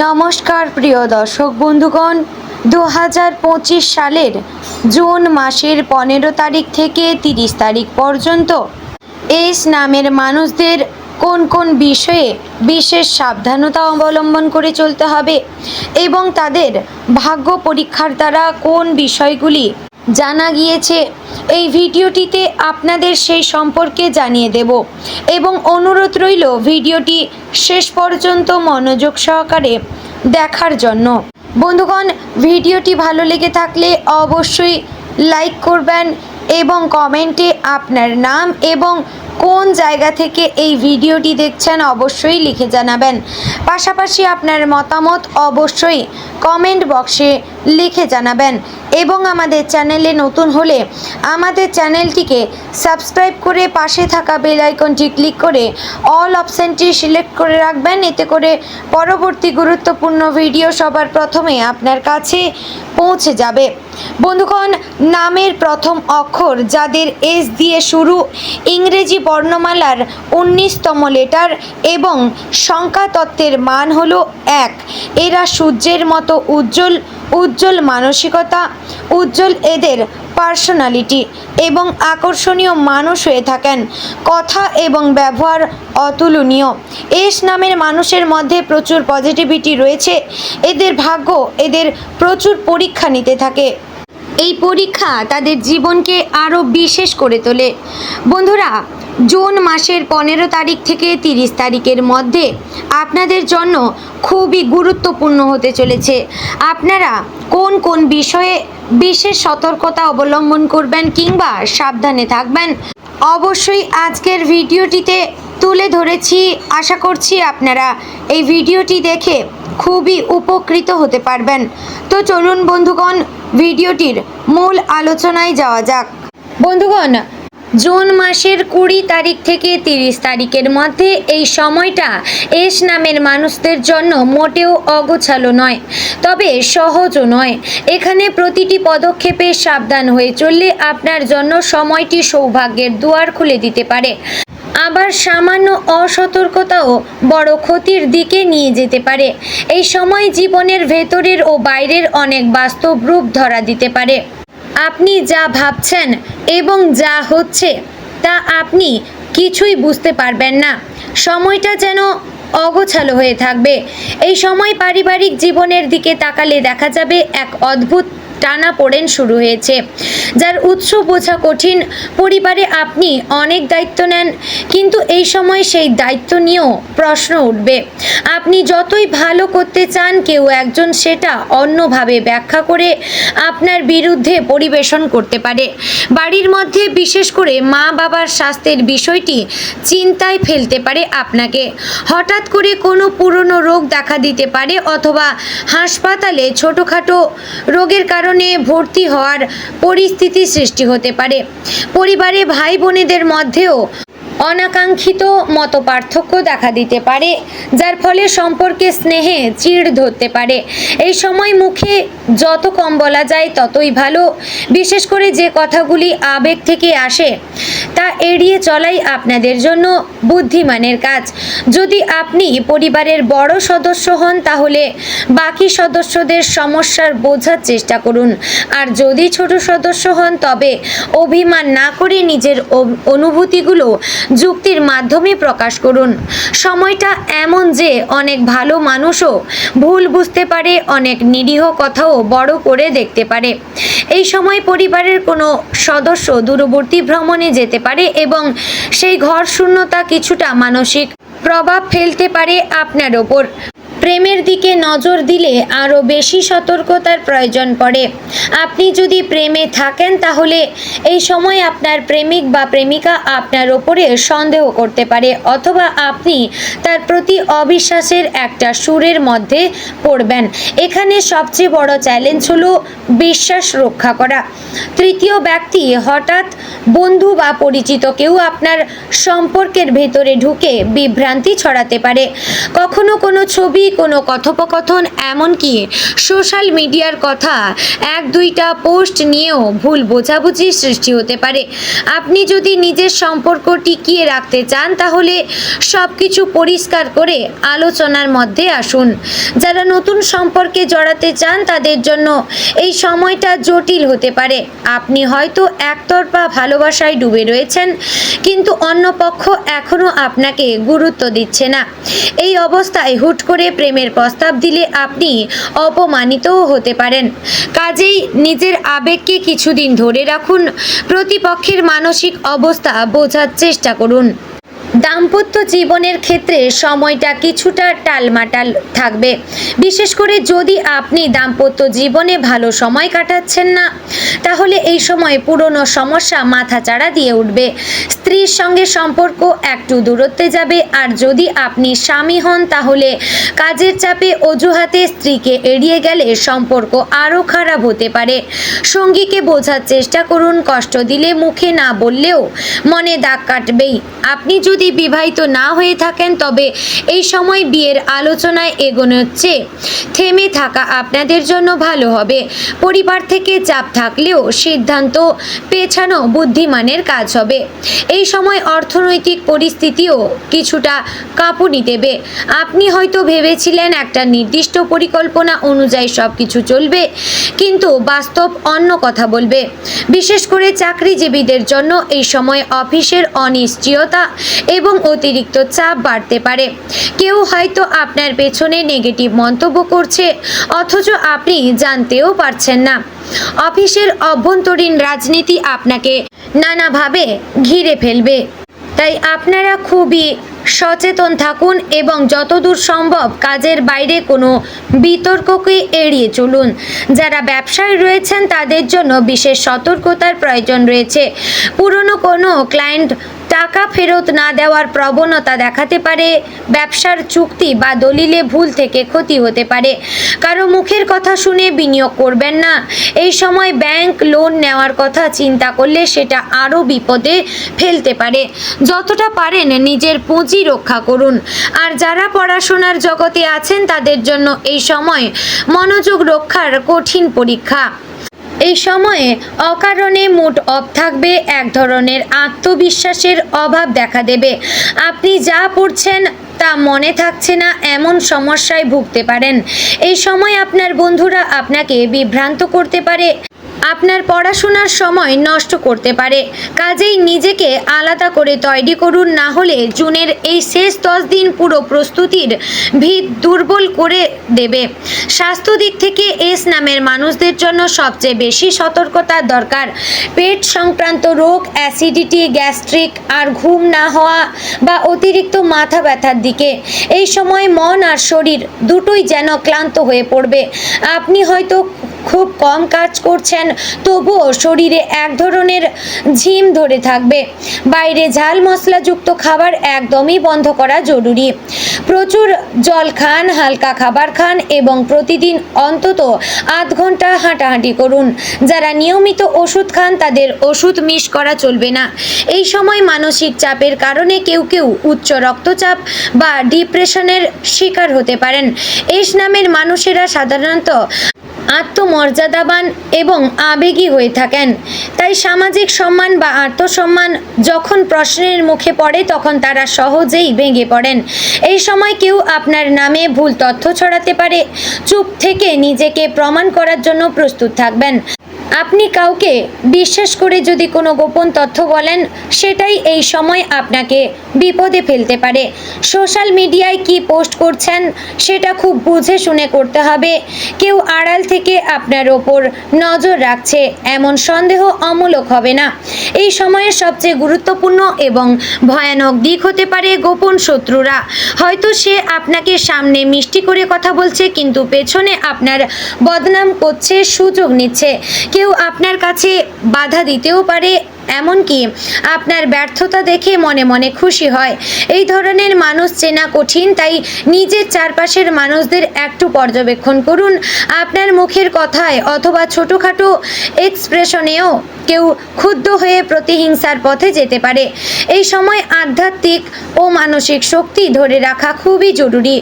নমস্কার, প্রিয় দর্শক বন্ধুগণ। দু হাজার পঁচিশ সালের জুন মাসের পনেরো তারিখ থেকে তিরিশ তারিখ পর্যন্ত এস নামের মানুষদের কোন কোন বিষয়ে বিশেষ সাবধানতা অবলম্বন করে চলতে হবে এবং তাদের ভাগ্য পরীক্ষার দ্বারা কোন বিষয়গুলি জানা গিয়েছে, এই ভিডিওটিতে আপনাদের সেই সম্পর্কে জানিয়ে দেব এবং অনুরোধ রইল ভিডিওটি শেষ পর্যন্ত মনোযোগ সহকারে দেখার জন্য। বন্ধুগণ, ভিডিওটি ভালো লেগে থাকলে অবশ্যই লাইক করবেন এবং কমেন্টে আপনার নাম এবং কোন জায়গা থেকে এই ভিডিওটি দেখছেন অবশ্যই লিখে জানাবেন। পাশাপাশি আপনার মতামত অবশ্যই কমেন্ট বক্সে লিখে জানাবেন। এবং আমাদের চ্যানেলে নতুন হলে আমাদের চ্যানেলটিকে সাবস্ক্রাইব করে পাশে থাকা বেল আইকনটি ক্লিক করে অল অপশানটি সিলেক্ট করে রাখবেন। এতে করে পরবর্তী গুরুত্বপূর্ণ ভিডিও সবার প্রথমে আপনার কাছে পৌঁছে যাবে। বন্ধুগণ, নামের প্রথম অক্ষর যাদের এস দিয়ে শুরু, ইংরেজি বর্ণমালার উনিশতম লেটার এবং সংখ্যা তত্ত্বের মান হলো এক। এরা সূর্যের মতো উজ্জ্বল উজ্জ্বল মানসিকতা, উজ্জ্বল এদের পার্সোনালিটি এবং আকর্ষণীয় মানুষ হয়ে থাকেন। কথা এবং ব্যবহার অতুলনীয়। এস নামের মানুষের মধ্যে প্রচুর পজিটিভিটি রয়েছে। এদের ভাগ্য, এদের প্রচুর পরীক্ষা নিতে থাকে। এই পরীক্ষা তাদের জীবনকে আরও বিশেষ করে তোলে। বন্ধুরা জুন মাসের পনেরো তারিখ থেকে তিরিশ তারিখের মধ্যে আপনাদের জন্য খুবই গুরুত্বপূর্ণ হতে চলেছে। আপনারা কোন কোন বিষয়ে বিশেষ সতর্কতা অবলম্বন করবেন কিংবা সাবধানে থাকবেন, অবশ্যই আজকের ভিডিওটিতে তুলে ধরেছি। আশা করছি আপনারা এই ভিডিওটি দেখে খুবই উপকৃত হতে পারবেন। তো চলুন বন্ধুগণ, ভিডিওটির মূল আলোচনায় যাওয়া যাক। বন্ধুগণ জুন মাসের কুড়ি তারিখ থেকে তিরিশ তারিখের মধ্যে এই সময়টা এস নামের মানুষদের জন্য মোটেও অগোছালো নয়, তবে সহজও নয়। এখানে প্রতিটি পদক্ষেপে সাবধান হয়ে চললে আপনার জন্য সময়টি সৌভাগ্যের দুয়ার খুলে দিতে পারে। আবার সামান্য অসতর্কতাও বড় ক্ষতির দিকে নিয়ে যেতে পারে। এই সময় জীবনের ভেতরের ও বাইরের অনেক বাস্তব রূপ ধরা দিতে পারে। আপনি যা ভাবছেন এবং যা হচ্ছে, তা আপনি কিছুই বুঝতে পারবেন না। সময়টা যেন অগোছালো হয়ে থাকবে। এই সময় পারিবারিক জীবনের দিকে তাকালে দেখা যাবে এক অদ্ভুত টানা পড়েন শুরু হয়েছে। যার উৎস বোঝা কঠিন, পরিবারে আপনি অনেক দায়িত্ব নেন, কিন্তু এই সময় সেই দায়িত্ব নিয়েও প্রশ্ন উঠবে। আপনি যতই ভালো করতে চান, কেউ একজন সেটা অন্যভাবে ব্যাখ্যা করে আপনার বিরুদ্ধে পরিবেশন করতে পারে। বাড়ির মধ্যে বিশেষ করে মা বাবার স্বাস্থ্যের বিষয়টি চিন্তায় ফেলতে পারে আপনাকে। হঠাৎ করে কোনো পুরনো রোগ দেখা দিতে পারে, অথবা হাসপাতালে ছোটোখাটো রোগের কারণে ভর্তি হওয়ার পরিস্থিতি সৃষ্টি হতে পারে। পরিবারে ভাই বোনেদের মধ্যেও অনাকাঙ্ক্ষিত মত পার্থক্য দেখা দিতে পারে, যার ফলে সম্পর্কে স্নেহে চিড় ধরতে পারে। এই সময় মুখে যত কম বলা যায় ততই ভালো। বিশেষ করে যে কথাগুলি আবেগ থেকে আসে, তা এড়িয়ে চলাই আপনাদের জন্য বুদ্ধিমানের কাজ। যদি আপনি পরিবারের বড় সদস্য হন, তাহলে বাকি সদস্যদের সমস্যার বোঝার চেষ্টা করুন। আর যদি ছোট সদস্য হন, তবে অভিমান না করে নিজের অনুভূতিগুলো যুক্তির মাধ্যমে প্রকাশ করুন। সময়টা এমন যে অনেক ভালো মানুষও ভুল বুঝতে পারে, অনেক নিরীহ কথাও বড় করে দেখতে পারে। এই সময় পরিবারের কোনো সদস্য দূরবর্তী ভ্রমণে যেতে পারে এবং সেই ঘর শূন্যতা কিছুটা মানসিক প্রভাব ফেলতে পারে আপনার ওপর। প্রেমের দিকে নজর দিলে আরও বেশি সতর্কতার প্রয়োজন পড়ে। আপনি যদি প্রেমে থাকেন তাহলে এই সময় আপনার প্রেমিক বা প্রেমিকা আপনার ওপরে সন্দেহ করতে পারে অথবা আপনি তার প্রতি অবিশ্বাসের একটা সুরের মধ্যে পড়বেন। এখানে সবচেয়ে বড় চ্যালেঞ্জ হলো বিশ্বাস রক্ষা করা। তৃতীয় ব্যক্তি হঠাৎ বন্ধু বা পরিচিত কেউ আপনার সম্পর্কের ভেতরে ঢুকে বিভ্রান্তি ছড়াতে পারে। কখনো কোনো ছবি কোনো কথোপকথন, এমনকি সোশ্যাল মিডিয়ার কথা এক দুইটা পোস্ট নিয়েও ভুল বোঝাবুঝি সৃষ্টি হতে পারে। আপনি যদি নিজের সম্পর্ক টিকিয়ে রাখতে চান, তাহলে সব কিছু পরিষ্কার করে আলোচনার মধ্যে আসুন। যারা নতুন সম্পর্কে জড়াতে চান, তাদের জন্য এই সময়টা জটিল হতে পারে। আপনি হয়তো একতরফা ভালোবাসায় ডুবে রয়েছেন, কিন্তু অন্য পক্ষ এখনও আপনাকে গুরুত্ব দিচ্ছে না। এই অবস্থায় হুট করে প্রেমের প্রস্তাব দিলে আপনি অপমানিতও হতে পারেন। কাজেই নিজের আবেগকে কিছুদিন ধরে রাখুন। প্রতিপক্ষের মানসিক অবস্থা বোঝার চেষ্টা করুন। দাম্পত্য জীবনের ক্ষেত্রে সময়টা কিছুটা টালমাটাল থাকবে। বিশেষ করে যদি আপনি দাম্পত্য জীবনে ভালো সময় কাটাচ্ছেন না, তাহলে এই সময় পুরনো সমস্যা মাথাচাড়া দিয়ে উঠবে। স্ত্রীর সঙ্গে সম্পর্ক একটু দূরত্বে যাবে, আর যদি আপনি স্বামী হন, তাহলে কাজের চাপে অজুহাতে স্ত্রীকে এড়িয়ে গেলে সম্পর্ক আরও খারাপ হতে পারে। সঙ্গীকে বোঝার চেষ্টা করুন, কষ্ট দিলে মুখে না বললেও মনে দাগ কাটবেই। আপনি যদি বিবাহিত না হয়ে থাকেন, তবে এই সময় বিয়ের আলোচনায় এগোনোর চেয়ে থেমে থাকা আপনাদের জন্য ভালো হবে। পরিবার থেকে চাপ থাকলেও সিদ্ধান্ত পেছানো বুদ্ধিমানের কাজ হবে। এই সময় অর্থনৈতিক পরিস্থিতিও কিছুটা কাঁপুনি দেবে। আপনি হয়তো ভেবেছিলেন একটা নির্দিষ্ট পরিকল্পনা অনুযায়ী সব কিছু চলবে, কিন্তু বাস্তব অন্য কথা বলবে। বিশেষ করে চাকরিজীবীদের জন্য এই সময় অফিসের অনিশ্চয়তা এবং অতিরিক্ত চাপ বাড়তে পারে। কেউ হয়তো আপনার পেছনে নেগেটিভ মন্তব্য করছে, অথচ আপনি জানতেও পারছেন না। অফিসের অভ্যন্তরীণ রাজনীতি আপনাকে নানাভাবে ঘিরে ফেলবে। তাই আপনারা খুবই সচেতন থাকুন এবং যতদূর সম্ভব কাজের বাইরে কোনো বিতর্ককে এড়িয়ে চলুন। যারা ব্যবসায় রয়েছেন, তাদের জন্য বিশেষ সতর্কতার প্রয়োজন রয়েছে। পুরনো কোনো ক্লায়েন্ট টাকা ফেরত না দেওয়ার প্রবণতা দেখাতে পারে, ব্যবসার চুক্তি বা দলিলে ভুল থেকে ক্ষতি হতে পারে। কারও মুখের কথা শুনে বিনিয়োগ করবেন না। এই সময় ব্যাংক লোন নেওয়ার কথা চিন্তা করলে সেটা আরও বিপদে ফেলতে পারে। যতটা পারেন নিজের পুঁজি রক্ষা করুন। আর যারা পড়াশোনার জগতে আছেন, তাদের জন্য এই সময় মনোযোগ রক্ষার কঠিন পরীক্ষা। এই সময়ে অকারণে মুড অফ থাকবে এক ধরনের আত্মবিশ্বাসের অভাব দেখা দেবে। আপনি যা পড়ছেন তা মনে থাকছে না, এমন সমস্যায় ভুগতে পারেন। এই সময় আপনার বন্ধুরা আপনাকে বিভ্রান্ত করতে পারে। আপনার পড়াশোনার সময় নষ্ট করতে পারে। কাজেই নিজেকে আলাদা করে তৈরি করুন, না হলে জুনের এই শেষ দশ দিন পুরো প্রস্তুতির ভিত দুর্বল করে দেবে। স্বাস্থ্য দিক থেকে এস নামের মানুষদের জন্য সবচেয়ে বেশি সতর্কতার দরকার। পেট সংক্রান্ত রোগ, অ্যাসিডিটি, গ্যাস্ট্রিক আর ঘুম না হওয়া বা অতিরিক্ত মাথা ব্যথার দিকে। এই সময় মন আর শরীর দুটোই যেন ক্লান্ত হয়ে পড়বে। আপনি হয়তো খুব কম কাজ করছেন, তবুও শরীরে এক ধরনের ঝিম ধরে থাকবে। বাইরে ঝাল মশলাযুক্ত খাবার একদমই বন্ধ করা জরুরি। প্রচুর জল খান, হালকা খাবার খান এবং প্রতিদিন অন্তত আধ ঘণ্টা হাঁটাহাঁটি করুন। যারা নিয়মিত ওষুধ খান, তাদের ওষুধ মিস করা চলবে না। এই সময় মানসিক চাপের কারণে কেউ কেউ উচ্চ রক্তচাপ বা ডিপ্রেশনের শিকার হতে পারেন। এস নামের মানুষেরা সাধারণত আত্মমর্যাদাবান এবং আবেগী হয়ে থাকেন। তাই সামাজিক সম্মান বা আত্মসম্মান যখন প্রশ্নের মুখে পড়ে, তখন তারা সহজেই ভেঙে পড়েন। এই সময় কেউ আপনার নামে ভুল তথ্য ছড়াতে পারে, চুপ থেকে নিজেকে প্রমাণ করার জন্য প্রস্তুত থাকবেন। আপনি কাউকে বিশ্বাস করে যদি কোনো গোপন তথ্য বলেন, সেটাই এই সময় আপনাকে বিপদে ফেলতে পারে। সোশ্যাল মিডিয়ায় কি পোস্ট করছেন, সেটা খুব বুঝে শুনে করতে হবে। কেউ আড়াল থেকে আপনার ওপর নজর রাখছে, এমন সন্দেহ অমূলক হবে না। এই সময়ের সবচেয়ে গুরুত্বপূর্ণ এবং ভয়ানক দিক হতে পারে গোপন শত্রুরা। হয়তো সে আপনাকে সামনে মিষ্টি করে কথা বলছে, কিন্তু পেছনে আপনার বদনাম করছে, সুযোগ নিচ্ছে। কেউ আপনার কাছে বাধা দিতেও পারে এমনকি আপনার ব্যর্থতা দেখে মনে মনে খুশি হয়। এই ধরনের মানুষ চেনা কঠিন, তাই নিজের চারপাশের মানুষদের একটু পর্যবেক্ষণ করুন। আপনার মুখের কথায় অথবা ছোটোখাটো এক্সপ্রেশনেও কেউ ক্ষুব্ধ হয়ে প্রতিহিংসার পথে যেতে পারে। এই সময় আধ্যাত্মিক ও মানসিক শক্তি ধরে রাখা খুবই জরুরি।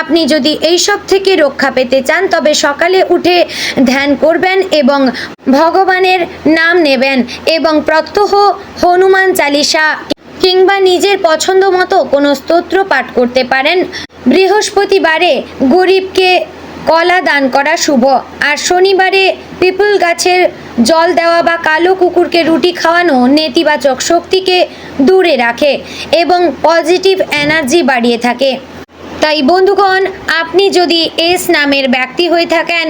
আপনি যদি এই সব থেকে রক্ষা পেতে চান, তবে সকালে উঠে ধ্যান করবেন এবং ভগবানের নাম নেবেন এবং প্রত্যহ হনুমান চালিসা কিংবা নিজের পছন্দ মতো কোনো স্তোত্র পাঠ করতে পারেন। বৃহস্পতিবারে গরিবকে কলা দান করা শুভ। আর শনিবারে পিপল গাছের জল দেওয়া বা কালো কুকুরকে রুটি খাওয়ানো নেতিবাচক শক্তিকে দূরে রাখে এবং পজিটিভ এনার্জি বাড়িয়ে থাকে। তাই বন্ধুগণ, আপনি যদি এস নামের ব্যক্তি হয়ে থাকেন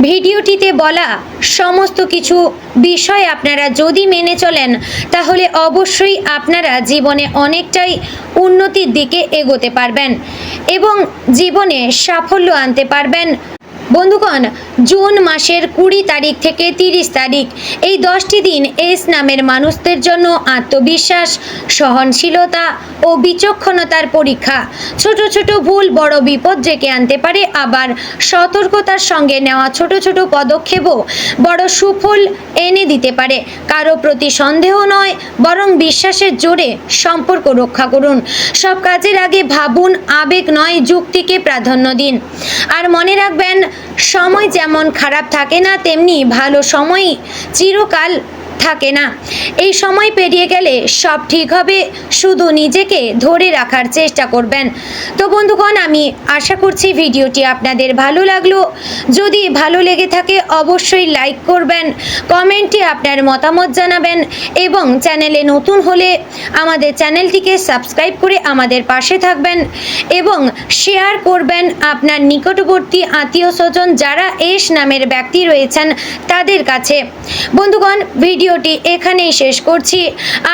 ভিডিওটিতে বলা সমস্ত কিছু বিষয় আপনারা যদি মেনে চলেন, তাহলে অবশ্যই আপনারা জীবনে অনেকটাই উন্নতির দিকে এগোতে পারবেন এবং জীবনে সাফল্য আনতে পারবেন। বন্ধুগণ জুন মাসের কুড়ি তারিখ থেকে তিরিশ তারিখ। এই দশটি দিন এস নামের মানুষদের জন্য আত্মবিশ্বাস, সহনশীলতা ও বিচক্ষণতার পরীক্ষা। ছোট ছোট ভুল বড় বিপদ ডেকে আনতে পারে, আবার সতর্কতার সঙ্গে নেওয়া ছোট ছোট পদক্ষেপও বড় সুফল এনে দিতে পারে। কারও প্রতি সন্দেহ নয়, বরং বিশ্বাসের জোরে সম্পর্ক রক্ষা করুন। সব কাজের আগে ভাবুন, আবেগ নয়, যুক্তিকে প্রাধান্য দিন। আর মনে রাখবেন সময় যেমন খারাপ থাকে না তেমনি ভালো সময় চিরকাল থাকে না। এই সময় পেরিয়ে গেলে সব ঠিক হবে, শুধু নিজেকে ধরে রাখার চেষ্টা করবেন। তো বন্ধুগণ, আমি আশা করছি ভিডিওটি আপনাদের ভালো লাগল। যদি ভালো লেগে থাকে, অবশ্যই লাইক করবেন, কমেন্টে আপনার মতামত জানাবেন এবং চ্যানেলে নতুন হলে আমাদের চ্যানেলটিকে সাবস্ক্রাইব করে আমাদের পাশে থাকবেন এবং শেয়ার করবেন আপনার নিকটবর্তী আত্মীয় স্বজন যারা এস নামের ব্যক্তি রয়েছেন তাদের কাছে। বন্ধুগণ ভিডিওটি এখানেই শেষ করছি।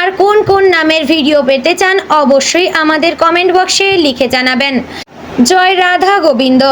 আর কোন কোন নামের ভিডিও পেতে চান অবশ্যই আমাদের কমেন্ট বক্সে লিখে জানাবেন। জয় রাধা গোবিন্দ।